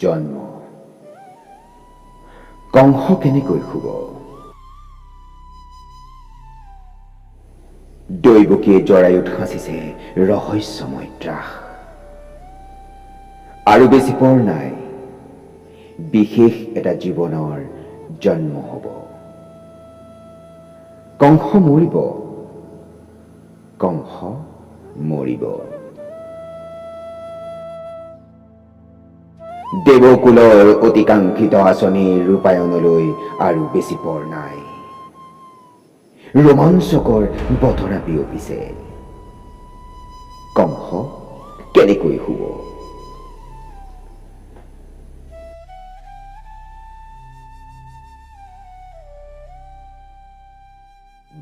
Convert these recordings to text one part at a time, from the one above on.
জন্ম। কংস কেনেকৈ শুব? দৈৱকীয়ে জৰায়ুত সাঁচিছে ৰহস্যময় ত্ৰাস। আৰু বেছি পৰ নাই, বিশেষ এটা জীৱনৰ জন্ম হ'ব। কংস মৰিব কংস মৰিব। দেৱকুলৰ অতিকাংক্ষিত আঁচনিৰ ৰূপায়ণলৈ আৰু বেছি পৰ নাই। ৰোমাঞ্চকৰ বতৰা বিয়পিছে। কংস, কেনেকৈ শুব?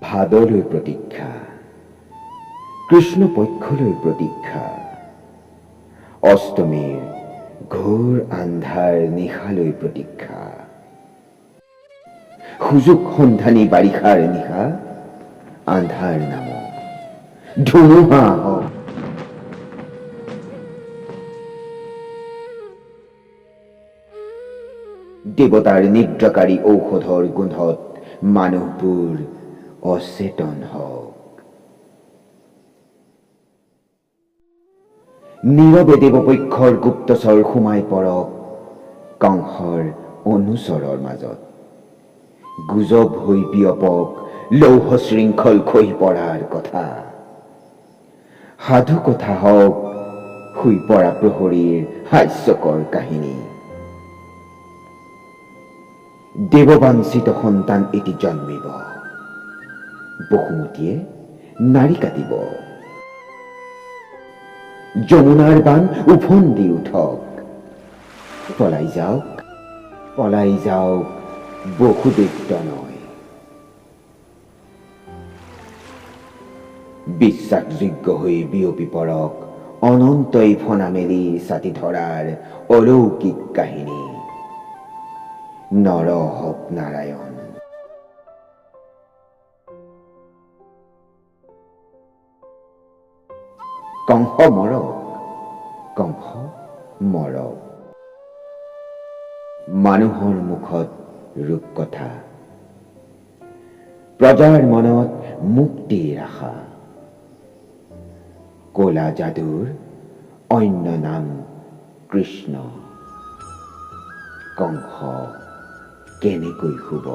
ভাদলৈ প্ৰতীক্ষা কৃষ্ণ পক্ষলৈ প্ৰতীক্ষা, অষ্টমীৰ ঘোৰ আন্ধাৰ নিশালৈ প্ৰতীক্ষা সুযোগ সন্ধানী বাৰিষাৰ নিশা আন্ধাৰ নামক ধুমুহা হওক দেৱতাৰ নিদ্ৰাকাৰী ঔষধৰ গোন্ধত মানুহবোৰ অচেতন হওক নীৰৱে দেৱপক্ষৰ গুপ্তচৰ সোমাই পৰক, কংসৰ অনুচৰৰ মাজত। গুজব হৈ বিয়পক, লৌহ শৃংখল খহি পৰাৰ কথা। সাধু কথা হওক, শুই পৰা প্ৰহৰীৰ হাস্যকৰ কাহিনী। দেৱবাঞ্চিত সন্তান এটি জন্মিব। বসুমতীয়ে নাৰী কাটিব যমুনাৰ বান উফন্দি উঠক। পলাই যাওক পলাই যাওক বসুদৈত্য নয়। বিশ্বাসযোগ্য হৈ বিয়পি পৰক অনন্তই ফনা মেলি ছাতি ধৰাৰ অলৌকিক কাহিনী। নৰ হওক কংস মৰক কংস মৰক মানুহৰ মুখত ৰূপকথা প্ৰজাৰ মনত মুক্তিৰ আশা কলা যাদুৰ অন্য নাম কৃষ্ণ কংস কেনেকৈ শুব